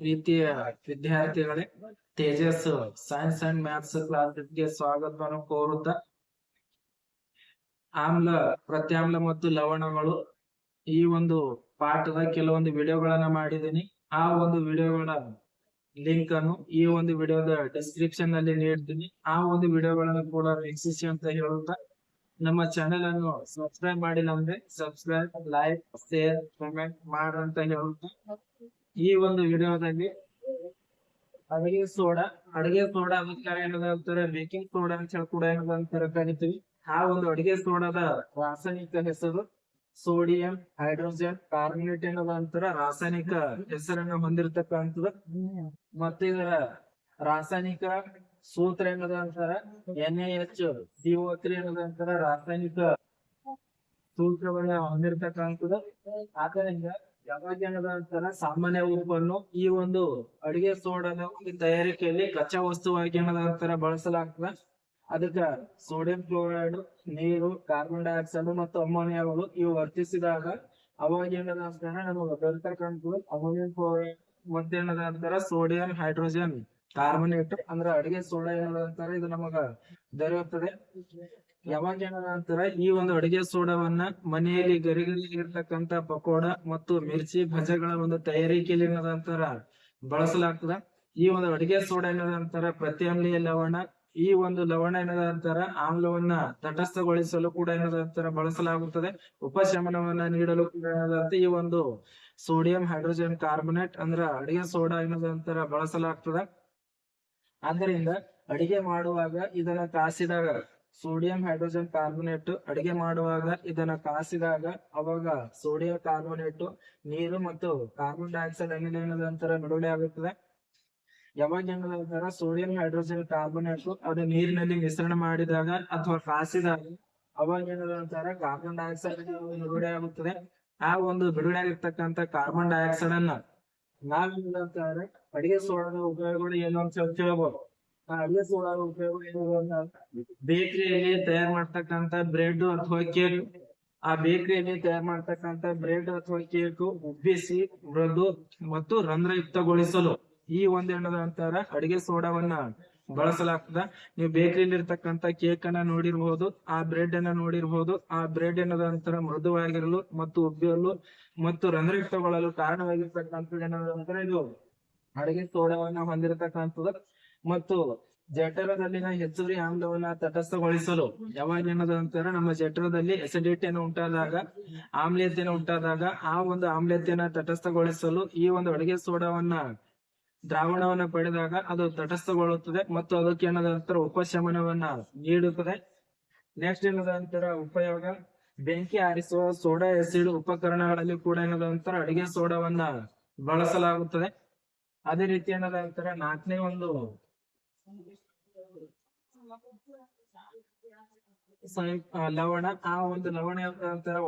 ಪ್ರೀತಿಯ ವಿದ್ಯಾರ್ಥಿಗಳೇ Tejas science and maths ಕ್ಲಾಸ್ಗೆ ಸ್ವಾಗತವನ್ನು ಕೋರುತ್ತಾ, ಆಮ್ಲ, ಪ್ರತ್ಯಾಮ್ಲ ಮತ್ತು ಲವಣಗಳು ಈ ಒಂದು ಪಾಠದ ಕೆಲವೊಂದು ವಿಡಿಯೋಗಳನ್ನ ಮಾಡಿದ್ದೀನಿ. ಆ ಒಂದು ವಿಡಿಯೋಗಳ ಲಿಂಕ್ ಅನ್ನು ಈ ಒಂದು ವಿಡಿಯೋದ ಡಿಸ್ಕ್ರಿಪ್ಷನ್ನಲ್ಲಿ ನೀಡ್ತೀನಿ. ಆ ಒಂದು ವಿಡಿಯೋಗಳನ್ನು ಕೂಡ ವೀಕ್ಷಿಸಿ ಅಂತ ಹೇಳುತ್ತಾ, ನಮ್ಮ ಚಾನೆಲ್ ಅನ್ನು ಸಬ್ಸ್ಕ್ರೈಬ್ ಮಾಡಿಲ್ಲ ಅಂದ್ರೆ ಸಬ್ಸ್ಕ್ರೈಬ್ ಲೈಕ್ ಶೇರ್ ಕಮೆಂಟ್ ಅಂತ ಹೇಳುತ್ತಾ. ಈ ಒಂದು ವಿಡಿಯೋದಲ್ಲಿ ಅಡುಗೆ ಸೋಡಾ ಅಡುಗೆ ಸೋಡಾ ಅದಕ್ಕೆ ಏನದ ಅಂತಾರೆ ಬೇಕಿಂಗ್ ಸೋಡಾ ಅಂತ ಹೇಳಿ ಕೂಡ ಏನದ ಅಂತಾರೆ ಕರಿತೀವಿ ಆ ಒಂದು ಅಡುಗೆ ಸೋಡಾದ ರಾಸಾಯನಿಕ ಹೆಸರು ಸೋಡಿಯಂ ಹೈಡ್ರೋಜನ್ ಕಾರ್ಬೋನೇಟ್ ಏನದ ಅಂತಾರ. ರಾಸಾಯನಿಕ ಹೆಸರನ್ನ ಹೊಂದಿರತಕ್ಕಂಥದ್ದು. ಮತ್ತೆ ಇದರ ರಾಸಾಯನಿಕ ಸೂತ್ರ ಏನದ ಅಂತಾರ? N A H CO three ಏನದ ಅಂತಾರ. ರಾಸಾಯನಿಕ ಸೂತ್ರವನ್ನ ಹೊಂದಿರತಕ್ಕಂಥದ್ದು. ಆದ್ದರಿಂದ ಯಾವಾಗ ಏನದ ಅಂತಾರ ಸಾಮಾನ್ಯ ಉಪ್ಪನ್ನು ಈ ಒಂದು ಅಡಿಗೆ ಸೋಡಾದ ಒಂದು ತಯಾರಿಕೆಯಲ್ಲಿ ಕಚ್ಚಾ ವಸ್ತುವಾಗಿ ಏನದ ಅಂತಾರ ಬಳಸಲಾಗ್ತದ. ಅದಕ್ಕ ಸೋಡಿಯಂ ಕ್ಲೋರೈಡ್ ನೀರು ಕಾರ್ಬನ್ ಡೈಆಕ್ಸೈಡ್ ಮತ್ತು ಅಮೋನಿಯಾಗಳು ಇವು ವರ್ತಿಸಿದಾಗ ಅವಾಗ ಏನದ ಅಂತಾರ ನಮಗೆ ಬೆಳ್ತಕ್ಕಂಥದ್ದು ಅಮೋನಿಯಂ ಕ್ಲೋರೈಡ್ ಮತ್ತೇನದ ಅಂತಾರ ಸೋಡಿಯಂ ಹೈಡ್ರೋಜನ್ ಕಾರ್ಬನೇಟ್ ಅಂದ್ರ ಅಡಿಗೆ ಸೋಡಾ ಏನದ ಅಂತಾರ, ಇದು ನಮಗ ದೊರೆಯುತ್ತದೆ ಯಾವಾಗ ಏನದ ಅಂತಾರ ಈ ಒಂದು ಅಡಿಗೆ ಸೋಡಾವನ್ನ ಮನೆಯಲ್ಲಿ ಗರಿಗರಿ ಇರ್ತಕ್ಕಂತ ಪಕೋಡ ಮತ್ತು ಮಿರ್ಚಿ ಭಜಗಳ ಒಂದು ತಯಾರಿಕೆಯಲ್ಲಿ ಏನದ ಅಂತಾರ ಬಳಸಲಾಗ್ತದ. ಈ ಒಂದು ಅಡಿಗೆ ಸೋಡಾ ಏನದ ಅಂತಾರ ಪ್ರತ್ಯಾಮ್ಲೀಯ ಲವಣ, ಈ ಒಂದು ಲವಣ ಏನದ ಅಂತಾರ, ಆಮ್ಲವನ್ನ ತಟಸ್ಥಗೊಳಿಸಲು ಕೂಡ ಏನದ ಅಂತಾರ ಬಳಸಲಾಗುತ್ತದೆ. ಉಪಶಮನವನ್ನ ನೀಡಲು ಕೂಡ ಏನದ ಅಂತ, ಈ ಒಂದು ಸೋಡಿಯಂ ಹೈಡ್ರೋಜನ್ ಕಾರ್ಬೋನೇಟ್ ಅಂದ್ರ ಅಡಿಗೆ ಸೋಡಾ ಏನದ ಅಂತಾರ ಬಳಸಲಾಗ್ತದ. ಆದ್ದರಿಂದ ಅಡಿಗೆ ಮಾಡುವಾಗ ಇದನ್ನ ಕಾಸಿದಾಗ ಸೋಡಿಯಂ ಹೈಡ್ರೋಜನ್ ಕಾರ್ಬೊನೇಟ್ ಅಡಿಗೆ ಮಾಡುವಾಗ ಇದನ್ನ ಕಾಸಿದಾಗ ಅವಾಗ ಸೋಡಿಯಂ ಕಾರ್ಬೊನೇಟ್ ನೀರು ಮತ್ತು ಕಾರ್ಬನ್ ಡೈಆಕ್ಸೈಡ್ ಅನಿಲ ಏನದಂತರ ಬಿಡುಗಡೆ ಆಗುತ್ತದೆ. ಯಾವಾಗ ಏನದಂತರ ಸೋಡಿಯಂ ಹೈಡ್ರೋಜನ್ ಕಾರ್ಬೊನೇಟ್ ಅದು ನೀರಿನಲ್ಲಿ ಮಿಶ್ರಣ ಮಾಡಿದಾಗ ಅಥವಾ ಕಾಸಿದಾಗ ಅವಾಗ ಏನದಂತರ ಕಾರ್ಬನ್ ಡೈಆಕ್ಸೈಡ್ ಬಿಡುಗಡೆ ಆಗುತ್ತದೆ. ಆ ಒಂದು ಬಿಡುಗಡೆ ಆಗಿರ್ತಕ್ಕಂತ ಕಾರ್ಬನ್ ಡೈಆಕ್ಸೈಡ್ ಅನ್ನ ನಾವೇನಂತಾರೆ ಅಡಿಗೆ ಸೋಡಾದ ಉಪಯೋಗಗಳು ಏನು ಅಂತ ಕೇಳಬಹುದು ಆ ಅಡಿಗೆ ಸೋಡಾದ ಉಪಯೋಗ ಏನು ಬೇಕರಿಯಲ್ಲಿ ತಯಾರು ಮಾಡ್ತಕ್ಕಂತ ಬ್ರೆಡ್ ಅಥವಾ ಕೇಕ್ ಆ ಬೇಕರಿಯಲ್ಲಿ ತಯಾರು ಮಾಡ್ತಕ್ಕಂತ ಬ್ರೆಡ್ ಅಥವಾ ಕೇಕ್ ಉಬ್ಬಿಸಿ ಮೃದು ಮತ್ತು ರಂಧ್ರಯುಕ್ತಗೊಳಿಸಲು ಈ ಒಂದೇನದ ಅಂತಾರ ಅಡಿಗೆ ಸೋಡಾವನ್ನ ಬಳಸಲಾಗ್ತದ. ನೀವು ಬೇಕರಿಲಿ ಇರ್ತಕ್ಕಂತ ಕೇಕ್ ಅನ್ನ ನೋಡಿರಬಹುದು ಆ ಬ್ರೆಡ್ ಅನ್ನ ನೋಡಿರಬಹುದು ಆ ಬ್ರೆಡ್ ಏನದಂತರ ಮೃದುವಾಗಿರಲು ಮತ್ತು ಉಬ್ಬಿರಲು ಮತ್ತು ರಂಧ್ರಯುಕ್ತಗೊಳ್ಳಲು ಕಾರಣವಾಗಿರ್ತಕ್ಕಂಥದ್ದು ಏನದ ಅಂತಾರ ಇದು ಅಡಿಗೆ ಸೋಡಾವನ್ನ ಹೊಂದಿರತಕ್ಕಂಥದ್ದು ಮತ್ತು ಜಠರದಲ್ಲಿನ ಹೆಚ್ಚುವರಿ ಆಮ್ಲವನ್ನ ತಟಸ್ಥಗೊಳಿಸಲು ಯಾವಾಗ ಏನದ ನಮ್ಮ ಜಠರದಲ್ಲಿ ಅಸಿಡಿಟಿಯನ್ನು ಉಂಟಾದಾಗ ಆಮ್ಲೀಯತೆಯನ್ನು ಉಂಟಾದಾಗ ಆ ಒಂದು ಆಮ್ಲೀಯತೆಯನ್ನ ತಟಸ್ಥಗೊಳಿಸಲು ಈ ಒಂದು ಅಡುಗೆ ಸೋಡಾವನ್ನ ದ್ರಾವಣವನ್ನ ಪಡೆದಾಗ ಅದು ತಟಸ್ಥಗೊಳ್ಳುತ್ತದೆ ಮತ್ತು ಅದಕ್ಕೆ ನಂತರ ಉಪಶಮನವನ್ನ ನೀಡುತ್ತದೆ. ನೆಕ್ಸ್ಟ್ ಏನದ ನಂತರ ಉಪಯೋಗ? ಬೆಂಕಿ ಆರಿಸುವ ಸೋಡಾ ಎಸಿಡ್ ಉಪಕರಣಗಳಲ್ಲಿ ಕೂಡ ಏನದ ನಂತರ ಅಡಿಗೆ ಸೋಡಾವನ್ನ ಬಳಸಲಾಗುತ್ತದೆ. ಅದೇ ರೀತಿ ಏನದ ಅಂತರ ನಾಲ್ಕನೇ ಒಂದು ಲವಣ. ಆ ಒಂದು ಲವಣ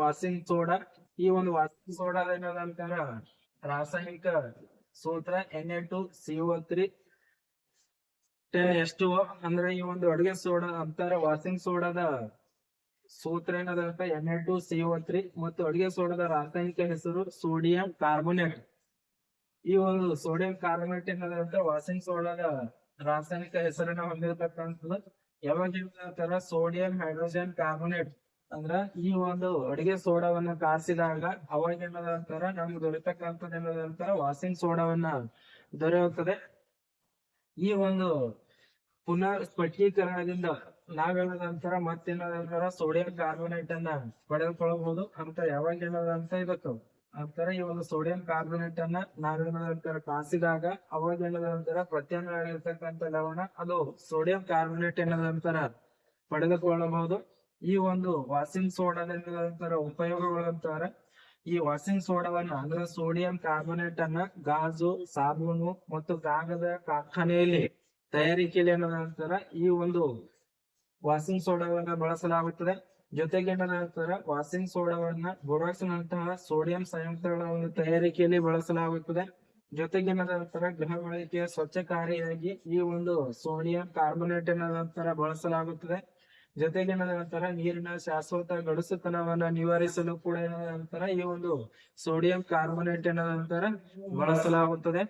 ವಾಷಿಂಗ್ ಸೋಡಾ. ಈ ಒಂದು ವಾಷಿಂಗ್ ಸೋಡಾ ಏನಾದ ಅಂತಾರ ರಾಸಾಯನಿಕ ಸೂತ್ರ N A two CO three. Ten S two ಅಂದ್ರೆ ಈ ಒಂದು ಅಡುಗೆ ಸೋಡಾ ಅಂತಾರ ವಾಷಿಂಗ್ ಸೋಡಾದ ಸೂತ್ರ ಏನದ ಅಂತ N A two CO three ಮತ್ತು ಅಡುಗೆ ಸೋಡಾದ ರಾಸಾಯನಿಕ ಹೆಸರು ಸೋಡಿಯಂ ಕಾರ್ಬೋನೇಟ್. ಈ ಒಂದು ಸೋಡಿಯಂ ಕಾರ್ಬೋನೇಟ್ ಏನದ ಅಂತ ವಾಷಿಂಗ್ ಸೋಡಾದ ರಾಸಾಯನಿಕ ಹೆಸರನ್ನ ಹೊಂದಿರತಕ್ಕಂಥದ್ದು. ಯಾವಾಗ ಸೋಡಿಯಂ ಹೈಡ್ರೋಜನ್ ಕಾರ್ಬೊನೇಟ್. ಅಂದ್ರ ಈ ಒಂದು ಅಡಿಗೆ ಸೋಡಾವನ್ನ ಕಾಸಿದಾಗ ಅವಾಗ ಏನದ ನಮ್ಗೆ ದೊರೆತಕ್ಕಂಥದ್ದು ಏನದ ಅಂತಾರ ಸೋಡಾವನ್ನ ದೊರೆಯುತ್ತದೆ. ಈ ಒಂದು ಪುನರ್ ಸ್ಫಟೀಕರಣದಿಂದ ನಾವೇನದ ನಂತರ ಮತ್ತೇನದ ಅಂತಾರ ಸೋಡಿಯಂ ಕಾರ್ಬೊನೇಟ್ ಅನ್ನ ಪಡೆದುಕೊಳ್ಳಬಹುದು. ಅಂತ ಯಾವಾಗ ಏನದಂತ ಇದಕ್ಕ. ಅಂತಾರ ಈ ಒಂದು ಸೋಡಿಯಂ ಕಾರ್ಬೊನೇಟ್ ಅನ್ನ ನಾವೇನದ ಅಂತಾರ ಕಾಸಿದಾಗ ಅವಾಗ ಏನದ ಅಂತಾರ ಪ್ರತ್ಯಾಮ್ಲ ಆಗಿರ್ತಕ್ಕಂಥ ಲವಣ, ಅದು ಸೋಡಿಯಂ ಕಾರ್ಬೊನೇಟ್ ಏನದ ಅಂತಾರ ಪಡೆದುಕೊಳ್ಳಬಹುದು. ಈ ಒಂದು ವಾಷಿಂಗ್ ಅಂತಾರ ಉಪಯೋಗಗಳು ಅಂತಾರೆ ಈ ವಾಷಿಂಗ್ ಸೋಡಾವನ್ನ ಅಂದ್ರೆ ಸೋಡಿಯಂ ಕಾರ್ಬೋನೇಟ್ ಅನ್ನ ಗಾಜು, ಸಾಬೂನು ಮತ್ತು ಕಾಗದ ಕಾರ್ಖಾನೆಯಲ್ಲಿ ತಯಾರಿಕೆಯಲ್ಲಿ ಏನದ ಅಂತಾರ ಈ ಒಂದು ವಾಷಿಂಗ್ ಸೋಡಾವನ್ನ ಬಳಸಲಾಗುತ್ತದೆ. ಜೊತೆಗೆ ಏನಂತಾರ ವಾಷಿಂಗ್ ಸೋಡಾವನ್ನ ಬೋರಾಕ್ಸ್ ನಂತಹ ಸೋಡಿಯಂ ಸಂಯುಕ್ತಗಳ ಒಂದು ತಯಾರಿಕೆಯಲ್ಲಿ ಬಳಸಲಾಗುತ್ತದೆ. ಜೊತೆಗೆ ಏನದ ಅಂತಾರ ಗೃಹ ಬಳಕೆಯ ಸ್ವಚ್ಛಕಾರಿಯಾಗಿ ಈ ಒಂದು ಸೋಡಿಯಂ ಕಾರ್ಬೋನೇಟ್ ಏನದ ಅಂತಾರ ಬಳಸಲಾಗುತ್ತದೆ. ಜೊತೆಗೆ ಏನಂತಾರ ನೀರಿನ ಶಾಶ್ವತ ಗಡುಸುತನವನ್ನ ನಿವಾರಿಸಲು ಕೂಡ ಏನಂತಾರ ಈ ಒಂದು ಸೋಡಿಯಂ ಕಾರ್ಬೋನೇಟ್ ಏನದ ಅಂತಾರ ಬಳಸಲಾಗುತ್ತದೆ.